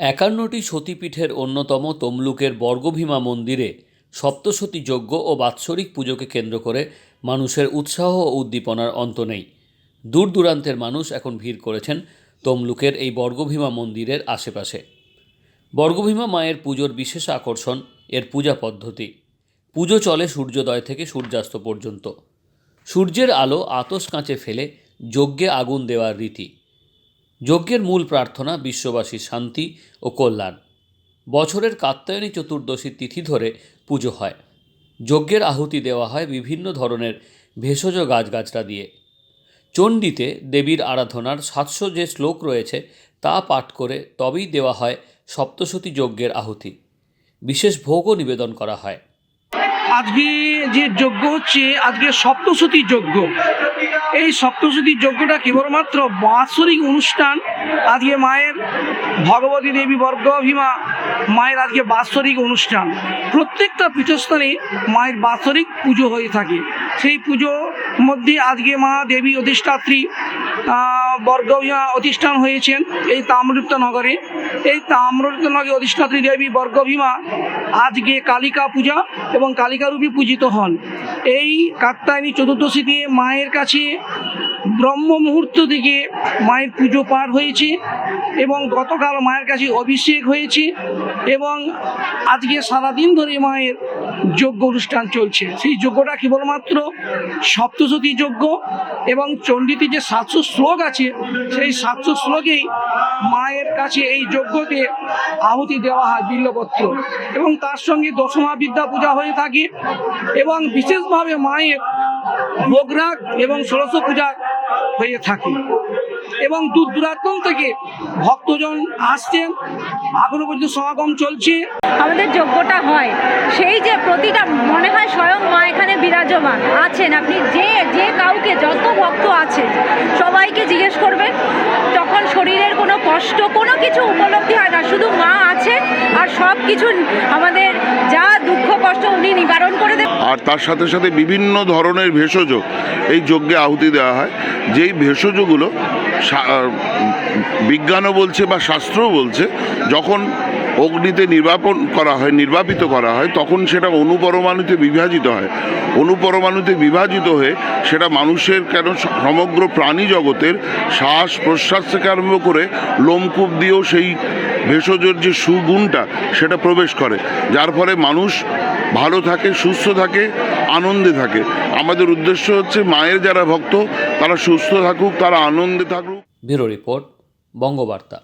একান্নটি সতীপীঠের অন্যতম তমলুকের বর্গভীমা মন্দিরে সপ্তসতী যজ্ঞ ও বাৎসরিক পুজোকে কেন্দ্র করে মানুষের উৎসাহ ও উদ্দীপনার অন্ত নেই। দূর দূরান্তের মানুষ এখন ভিড় করেছেন তমলুকের এই বর্গভীমা মন্দিরের আশেপাশে। বর্গভীমা মায়ের পুজোর বিশেষ আকর্ষণ এর পূজা পদ্ধতি। পুজো চলে সূর্যোদয় থেকে সূর্যাস্ত পর্যন্ত। সূর্যের আলো আতস কাঁচে ফেলে যজ্ঞে আগুন দেওয়ার রীতি। যজ্ঞের মূল প্রার্থনা বিশ্ববাসীর শান্তি ও কল্যাণ। বছরের কাত্যায়নী চতুর্দশীর তিথি ধরে পুজো হয়। যজ্ঞের আহুতি দেওয়া হয় বিভিন্ন ধরনের ভেষজ গাছগাছরা দিয়ে। চণ্ডীতে দেবীর আরাধনার সাতশো যে শ্লোক রয়েছে তা পাঠ করে তবেই দেওয়া হয় সপ্তশতী যজ্ঞের আহুতি। বিশেষ ভোগও নিবেদন করা হয়। আজকে যে যজ্ঞ হচ্ছে, আজকে সপ্তশতী যজ্ঞ। এই সপ্তশতী যজ্ঞটা কেবলমাত্র বাৎসরিক অনুষ্ঠান। আজকে মায়ের ভগবতী দেবী বর্গভীমা মায়ের আজকে বাৎসরিক অনুষ্ঠান। প্রত্যেকটা পীঠস্থানে মায়ের বাৎসরিক পুজো হয়ে থাকে। সেই পুজো মধ্যে আজকে মা দেবী অধিষ্ঠাত্রী বর্গভীমা অধিষ্ঠান হয়েছেন এই তাম্রলিপ্ত নগরে এই তাম্রলিপ্ত নগরে অধিষ্ঠাত্রী দেবী বর্গভীমা আজকে কালিকা পূজা এবং কালিকারূপী পূজিত হন। এই কাত্তায়নী চতুর্দশীতে মায়ের কাছে ব্রহ্ম মুহূর্ত থেকে মায়ের পুজো পার হয়েছে এবং গতকাল মায়ের কাছে অভিষেক হয়েছে এবং আজকে সারাদিন ধরে মায়ের যজ্ঞ অনুষ্ঠান চলছে। সেই যজ্ঞটা কেবলমাত্র সপ্তশতী যজ্ঞ এবং চণ্ডীতে যে সাতশো শ্লোক আছে সেই সাতশো শ্লোকেই মায়ের কাছে এই যজ্ঞতে আহুতি দেওয়া হয় বিল্লপত্র। এবং তার সঙ্গে দশমা বিদ্যা পূজা হয়ে থাকে এবং বিশেষভাবে মায়ের ভোগরাগ এবং ষোড়শ পূজা হয়ে থাকে। এবং দূর দূরান্ত থেকে ভক্তজন আসছেন এখনও পর্যন্ত সমাগম চলছে। আমাদের যজ্ঞটা হয়। সেই যে প্রতিটা মনে হয় স্বয়ং মা এখানে বিরাজমান আছেন। আপনি যে যে কাউকে, যত ভক্ত আছে সবাইকে জিজ্ঞেস করবেন তখন শরীরের কোনো কষ্ট কোনো কিছু উপলব্ধি হয় না শুধু মা আছেন আর সব কিছু আমাদের যা দুঃখ, কষ্ট উনি নিবারণ করে দেন। আর তার সাথে সাথে বিভিন্ন ধরনের ভেষজ এই যজ্ঞে আহুতি দেওয়া হয়। যেই ভেষজগুলো বিজ্ঞানও বলছে বা শাস্ত্রও বলছে, যখন অগ্নিতে নির্বাপন করা হয়, নির্বাপিত করা হয়, তখন সেটা অনুপরমাণুতে বিভাজিত হয়। অনুপরমাণুতে বিভাজিত হয়ে সেটা মানুষের কেন সমগ্র প্রাণী জগতের শ্বাস প্রশ্বাস থেকে আরম্ভ করে লোমকূপ দিয়েও সেই ভেষজের যে সুগুণটা, সেটা প্রবেশ করে। যার ফলে মানুষ ভালো থাকে, সুস্থ থাকে, আনন্দে থাকে। আমাদের উদ্দেশ্য হচ্ছে মায়ের যারা ভক্ত, তারা সুস্থ থাকুক, তারা আনন্দে থাকুক। Bureau report, Bangabarta.